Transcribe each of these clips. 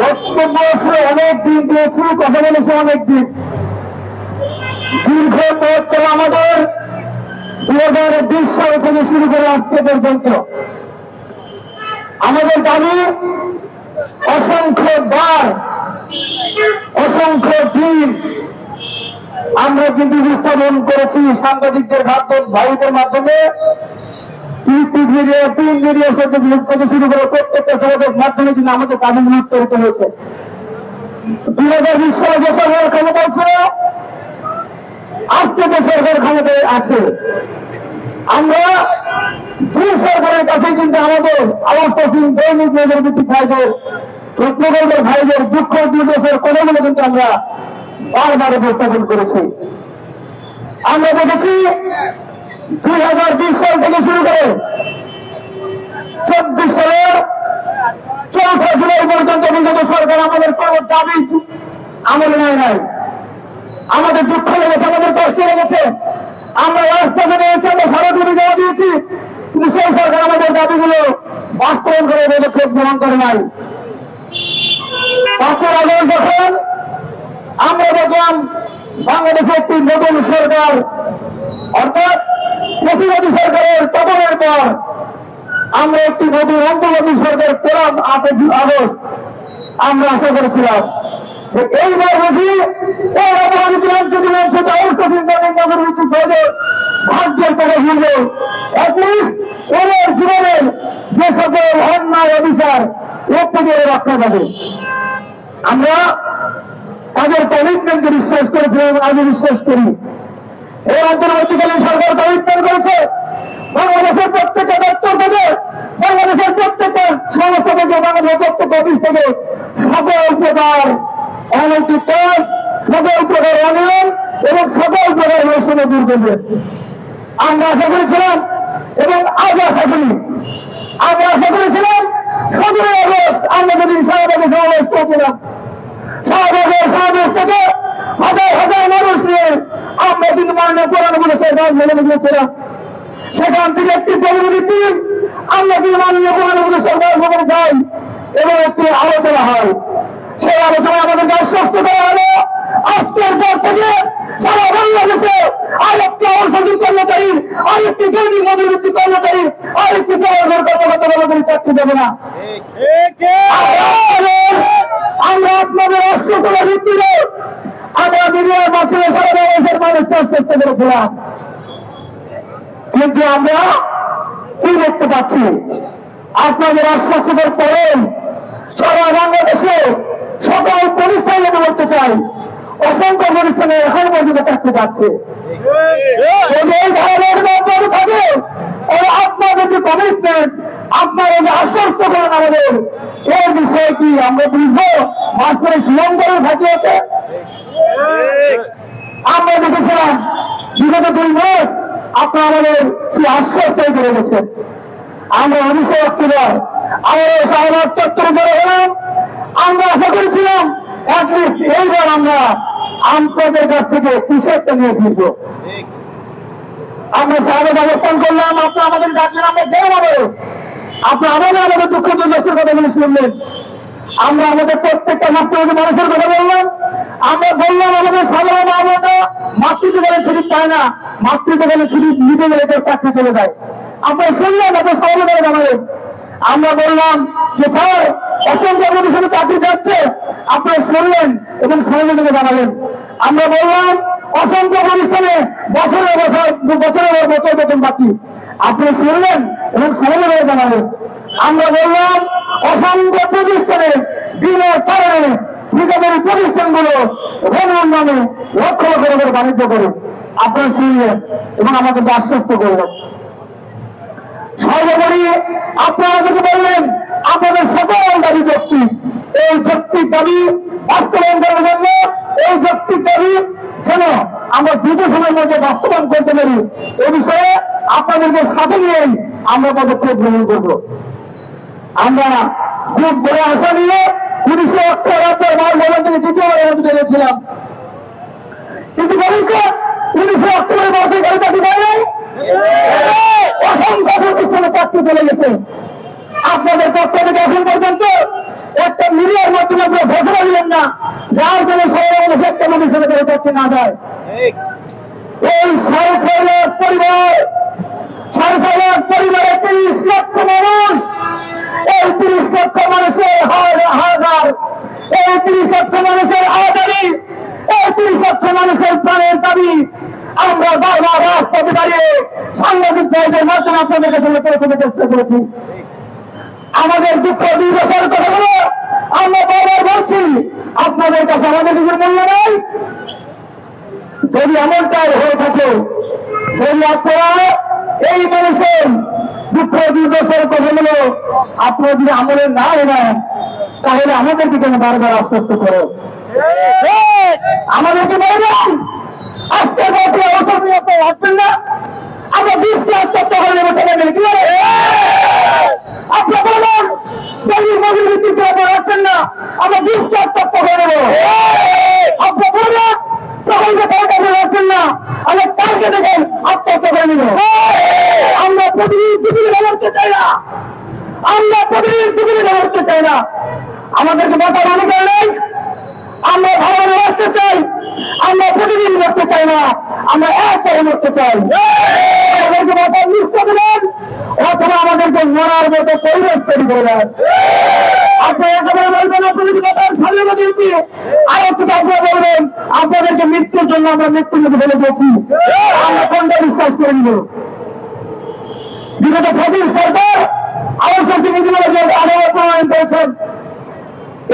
বক্তব্য আসলে অনেক দিন দিয়েছি কথা বলেছি অনেক দিন। দীর্ঘ পথ আমাদের দু হাজার বিশ সাল থেকে শুরু করে আজকে পর্যন্ত। আমাদের দাবি, অসংখ্য বার, অসংখ্য দিন আমরা কিন্তু উপস্থাপন করেছি সাংবাদিকদের মাধ্যম, ভাইদের মাধ্যমে। ইউটিউব মিডিয়া প্রিন্ট মিডিয়া থেকে শুরু করে প্রত্যেকটা যোগাযোগ মাধ্যমে কিন্তু আমাদের দাবিগুলো উত্তরিত হয়েছে। হাজার বিশ সালে যে সরকার আজকে যে সরকার ক্ষমতায় আছে, আমরা দুই সরকারের কাছে কিন্তু আমাদের অবস্থা দৈনিক মেয়েদের ভিত্তিক ভাইদের ভাইদের, দুঃখ দুর্দশের কথাগুলো কিন্তু আমরা বারবার উপস্থাপন করেছি। আমরা দেখেছি দুই হাজার বিশ সাল থেকে শুরু করে চব্বিশ সালের চৌঠা জুলাই পর্যন্ত বিগত সরকার আমাদের কোনো দাবি আমলে নেয় নাই। আমাদের দুঃখ লেগেছে, আমাদের কষ্ট লেগেছে। আমরা রাস্তাতে রয়েছে আমরা সারা দিনে জমা দিয়েছি, কিন্তু সেই সরকার আমাদের দাবিগুলো বাস্তবায়ন করে পদক্ষেপ গ্রহণ করে নাই। পাঁচের আগে যখন আমরা দেখলাম বাংলাদেশে একটি নতুন সরকার অর্থাৎ প্রতিবাদী সরকারের পতনের পর আমরা একটি নতুন অন্তর্বর্তী সরকার পেলাম আটই আগস্ট আমরা আশা করেছিলাম। এইবার বুঝি জীবনের যে রক্ষা আমরা তাদের কমিটমেন্টকে বিশ্বাস করেছিলাম, আগে বিশ্বাস করি। এই অন্তর্বর্তীকালীন সরকার কমিটমেন্ট করেছে বাংলাদেশের প্রত্যেকটা দপ্তর থেকে, বাংলাদেশের প্রত্যেকটা সংস্থা থেকে, বাংলাদেশের প্রত্যেক অফিস থেকে সকল প্রকার অনৈতিক কাজ, সকল প্রকার অনিয়ম এবং সকল প্রকার বৈষম্য দূর করবে। আমরা আশা করেছিলাম এবং আজ আশা করি আমরা আশা করেছিলাম সতেরোই আগস্ট আমরা যেদিন শাহবাগে সমাবেশ করেছিলাম। শাহবাগের সমাবেশ থেকে হাজার হাজার মানুষ নিয়ে আমরা কিন্তু মাননীয় কোরআন বলে সরকার মেনে নিয়েছিলাম সেখান থেকে একটি প্রতিনিধি টিম আমরা কিন্তু মাননীয় কোরআন বলে সরকার ভবনে যাই। এবং একটি আলোচনা হয়। সেই আলোচনায় আমাদেরকে আশ্বস্ত করা হলো আজকের পর থেকে সারা বাংলাদেশে আরেকটি অবসর কর্মচারী আরেকটি দৈনিক মজুরি কর্মচারী আরেকটি পড়াশোনার কর্মকর্তা কর্মচারী চাকরি দেবে না। আমরা আপনাদের অস্ত্রতলা ভিত্তিতে আমরা মিডিয়ার মাধ্যমে সারা বাংলাদেশের মানুষকে আশ্বস্ত করেছিলাম কিন্তু আমরা কি দেখতে পাচ্ছি? আপনাদের আশ্বস্ততার পরে সারা বাংলাদেশে সকল প্রতিষ্ঠানে বলতে চাই, অসংখ্য প্রতিষ্ঠানে এখন পর্যন্ত ধরনের ব্যাপার থাকে, তাহলে আপনাদের যে কমিটমেন্ট আপনারা যে আশ্বস্ত করেন আমাদের, এর বিষয়ে কি? আমরা বুঝব মাঝখানে শ্রীলঙ্কারও থাকিয়েছে আমরা দেখেছিলাম বিগত দুই মাস আপনারা আমাদের কি আশ্বস্ত করে গেছেন? আমরা উনিশে অক্টোবর আমাদের শাহবাগ চত্বরে জড়ো হলাম আমরা আশা করেছিলাম অ্যাটলিস্ট এইবার আমরা আপনাদের কাছ থেকে কিছু একটা নিয়ে ফিরব। আমরা শাহবাগ অবস্থান করলাম আপনারা আমাদের ডাকলেন আমরা গেলাম আমাদের আপনি আমাদের আমাদের দুঃখ দুর্দশের কথাগুলো শুনলেন আমরা আমাদের প্রত্যেকটা মাত্র মানুষের কথা বললাম। আমরা বললাম আমাদের সাধারণ আমরা মাতৃত্বকালে ছুটি পায় না, মাতৃত্বকালে ছুটি নিতে গেলে তার চাকরি চলে যায়। আপনারা শুনলেন আপনার সহযোগিতা জানালেন আমরা বললাম যে, স্যার, অসংখ্য প্রতিষ্ঠানে চাকরি যাচ্ছে আপনারা শুনলেন এবং সহযোগিতা জানালেন আমরা বললাম, অসংখ্য প্রতিষ্ঠানে বছরে বছর বছরের বছর বেতন বাকি আপনি শুনলেন এবং সহযোগিতা জানালেন আমরা বললাম, অসংখ্য প্রতিষ্ঠানে দিনের কারণে ঠিকাদারি প্রতিষ্ঠানগুলো ঋণ নামে লক্ষ লক্ষ করে বাণিজ্য করে আপনারা শুনলেন এবং আমাদেরকে আশ্বস্ত করলেন সর্বোপরি আপনারা যদি বললেন, আপনাদের সকল দাবি যৌক্তিক এই যৌক্তিক দাবি বাস্তবায়ন করার জন্য, এই যৌক্তিক দাবি যেন আমরা দ্রুত সময়ের মধ্যে বাস্তবায়ন করতে পারি, এ বিষয়ে আপনাদেরকে সাথে নিয়েই আমরা পদক্ষেপ গ্রহণ করব। আমরা খুব বড় আশা নিয়ে উনিশশো অক্টোবর মাস ভবন থেকে দ্বিতীয়বার আমি বেরিয়েছিলাম কিন্তু বলুন উনিশশো অক্টোবর মাসে গাড়ি চাকরি নাই। অসংখ্য প্রতিষ্ঠানে চাকরি চলে গেছে। আপনাদের পক্ষ থেকে এখন পর্যন্ত একটা মিডিয়ার মাধ্যমে আপনারা ঘোষণা দিলেন না যার জন্য মানুষ একটা মানুষের করে করতে না যায় এই সরকারের পরিবার এই তিরিশ লক্ষ মানুষের আদানি এই তিরিশ লক্ষ মানুষের প্রাণের দাবি আমরা বারবার রাজপথে দাঁড়িয়ে সাংবাদিক ভাইদের মাধ্যমে আপনাদের কাছে পৌঁছাতে চেষ্টা করেছি। আমাদের দুঃখ দুর্দশার কথাগুলো আমরা বারবার বলছি। আপনাদের কাছে আমাদের কিছু মূল্য নেই। যদি এমনটাই হয়ে থাকে, যদি আপনারা এই মানুষের দুঃখ দুর্দশার কথাগুলো আপনারা যদি আমলের না নেন তাহলে আমাদেরকে কেন বারবার আশ্বস্ত করো। আমাদেরকে বলবেন আজকে বলতে আসবেন না। আমরা বৃষ্টি আত্মহত্যা করে নেব ছেলেদের কি? আপনি বলবেন আমরা আপনি বলবেন আমরা প্রতিদিন পৃথিবী ব্যবহারতে চাই না। আমরা ব্যবহারতে চাই না। আমাদেরকে বাঁচার অধিকার নেই আমরা ভালো রাখতে চাই, আমরা প্রতিদিন করতে চাই না, আমরা এক করে করতে চাই। আমাদেরকে মাথায় নিশ্চয় দিলেন অথবা আমাদেরকে মরার মতো পরিবেশ তৈরি করে দেন আপনি একেবারে বলবেন আপনাদের কথার স্বাধীনতা দিয়েছি আর একটু আপনারা বলবেন, আপনাদেরকে মৃত্যুর জন্য আমরা মৃত্যুর মধ্যে ফেলে দিয়েছি। আমরা কোনটা বিশ্বাস করে নিব? বিগত ফটিক সরকার আলোচনা নীতিমালা যে আদালত প্রণয়ন করেছেন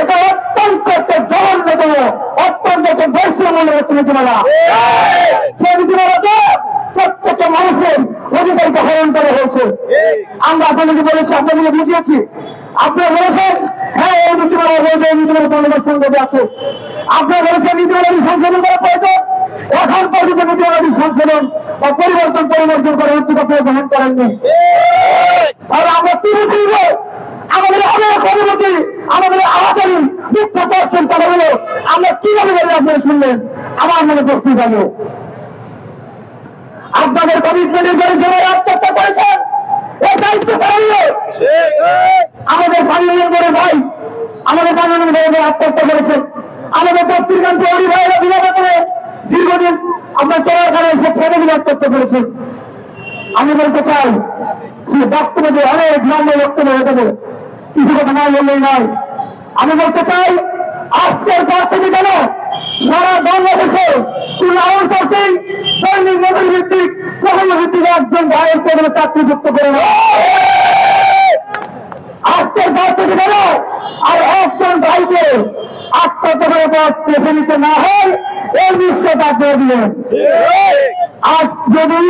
এটা অত্যন্ত একটা জঘন্যতম, অত্যন্ত একটা বৈষম্য একটা নীতিমালা। সেই নীতিমালাতে প্রত্যেকটা মানুষের অধিকারকে হরণ করা হয়েছে। আমরা আপনাদেরকে বলেছি, আপনাদেরকে বুঝিয়েছি। আপনারা বলেছেন হ্যাঁ এই নীতিমালা রয়েছে এই নীতিমালা পরিবার সংসদে আছে। আপনারা বলেছেন নীতিমালাটি সংশোধন করা প্রয়োজন। এখন পর্যন্ত নীতিমালাটি সংশোধন বা পরিবর্তন পরিবর্তন করে উদ্যোগ আপনারা গ্রহণ করেননি। তাহলে আমরা নিব? আমাদের অনেক অনুমতি, আমাদের করছেন হলো, আমরা কীভাবে বলে আপনারা শুনলেন? আমার মনে প্রশ্ন জানো। আপনাদের কমিটমেন্টের জন্য সবাই আত্মহত্যা করেছেন আমাদের পানীয় বড় ভাই, আমাদের পানীয় ভাই আত্মহত্যা করেছেন। আমাদের পত্রিকার তৈরি ভাইরা বিভাগ করে দীর্ঘদিন আপনার চলার কারণে সে ফ্যামিলি আত্মহত্যা করেছেন। আমি বলতে চাই যে বক্তব্য যে অনেক লম্বা বক্তব্য হয়ে যাবে কিছু কথা না বললেই নয়। আমি বলতে চাই আজকের পর থেকে যেন সারা বাংলাদেশে আউট করছেন দৈনিক নদীর ভিত্তিক কখনো ভিত্তিক একজন ভাইয়ের পদে চাকরিযুক্ত করে আজকের পর থেকে যেন আর একজন ভাইকে করে পথ বেছে নিতে না হয়, এই নিশ্চয়তা আপনারা দিলেন। আজ যদি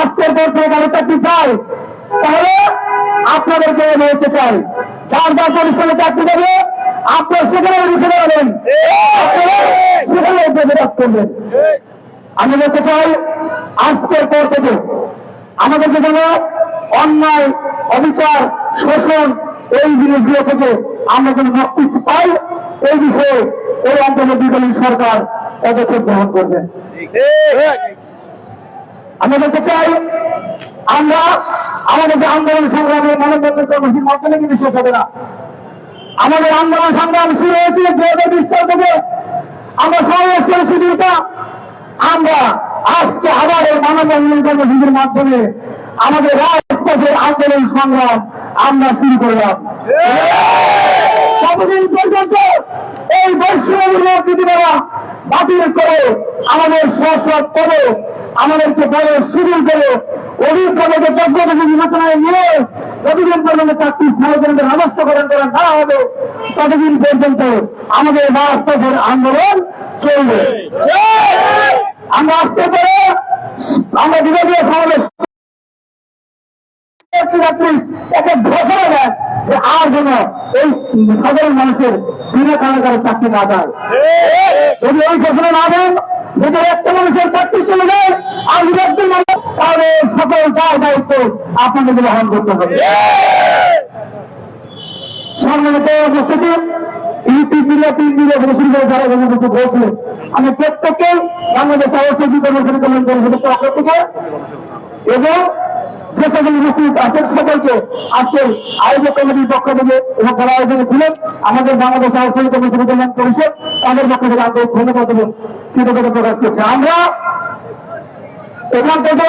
আজকের পর থেকে কারও চাকরি চাই, তাহলে আপনাদেরকে বলতে চাই, চার বার পরিশ্রমে চাকরি দেবে, আপনার সেখানে আমি বলতে চাই, আজকের পর থেকে আমাদেরকে যেন অন্যায়, অবিচার, শোষণ এই জিনিসগুলো থেকে আমরা যেন মুক্তি পাই, এই বিষয়ে এই অন্তর্বর্তীকালীন সরকার পদক্ষেপ গ্রহণ করবেন আমি বলতে চাই, আমরা আমাদের যে আন্দোলন সংগ্রামে মানববন্ধন কর্মসূচির মাধ্যমে কিন্তু শেষ হবে না। আমাদের আন্দোলন সংগ্রাম শুরু হয়েছিল দু হাজার বিশ সাল থেকে। আমরা সমাবেশ করেছি দুটা আমরা আজকে আবার এই মানববন্ধন কর্মসূচির মাধ্যমে আমাদের রাজপথের আন্দোলন সংগ্রাম আমরা শুরু করলাম। কতদিন পর্যন্ত এই বৈষ্ণবমূলক নীতিমালা বাতিল করে আমাদের সৎ করে আমাদেরকে বড় সুযোগ করে অভিজ্ঞতাকে যোগ্যতাকে বিবেচনায় নিয়ে যতদিন পর্যন্ত চাকরি সার্বজনীন ব্যবস্থাকরণ করা না হবে, ততদিন পর্যন্ত আমাদের রাজপথের আন্দোলন চলবে। আমরা আসতে পারে আমরা বিরোধী সমাবেশ একটা ঘোষণা দেয় যে আর যেন এই সাধারণ মানুষের বিনা কারাগারে চাকরি না দেয় যদি ওই ঘোষণা না দেন যদি একটা মানুষের চাকরি চলে যায় আর একজন মানুষ, তাহলে সকল দায় দায়িত্ব আপনাদেরকে বহন করতে হবে। সম্মানিত উপস্থিতি তিন মিডিয়া শুরু করে আমি প্রত্যেককে বাংলাদেশ অবস্থিত কর্মসূচি কল্যাণ এবং যে সকল উপস্থিত আছেন সকলকে আজকে আয়োজক কমিটির পক্ষ থেকে এবং যারা আয়োজনে ছিলেন, আমাদের বাংলাদেশ আওয়ামী কমিটি কল্যাণ পরিষদ, তাদের পক্ষ থেকে আন্তরিক ধন্যবাদ এবং কৃতজ্ঞতা প্রকাশ করছে। আমরা এখান থেকে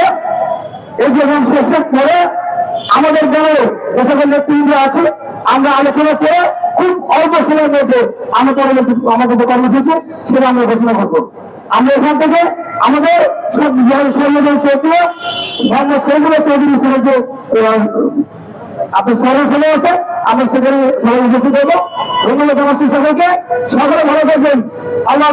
এই যে এবং শেষের পরে আমাদের দলের যে সকল নেতৃবৃন্দ আছে, আমরা আলোচনা করে খুব অল্প সময়ের মধ্যে আমরা পরবর্তী আমাদের যে কর্মসূচি, সেটা আমরা ঘোষণা করব। আমরা এখান থেকে আমাদের সৈন্যদের চৌধুরী মোহাম্মদ শহীদুল্লাহ চৌধুরী যে আপনার সরল ফেলে আছে, আমরা সেখানে সবাই উপস্থিত ধন্যবাদ জানাচ্ছি সকলকে। সকলে ভালো থাকবেন। আল্লাহ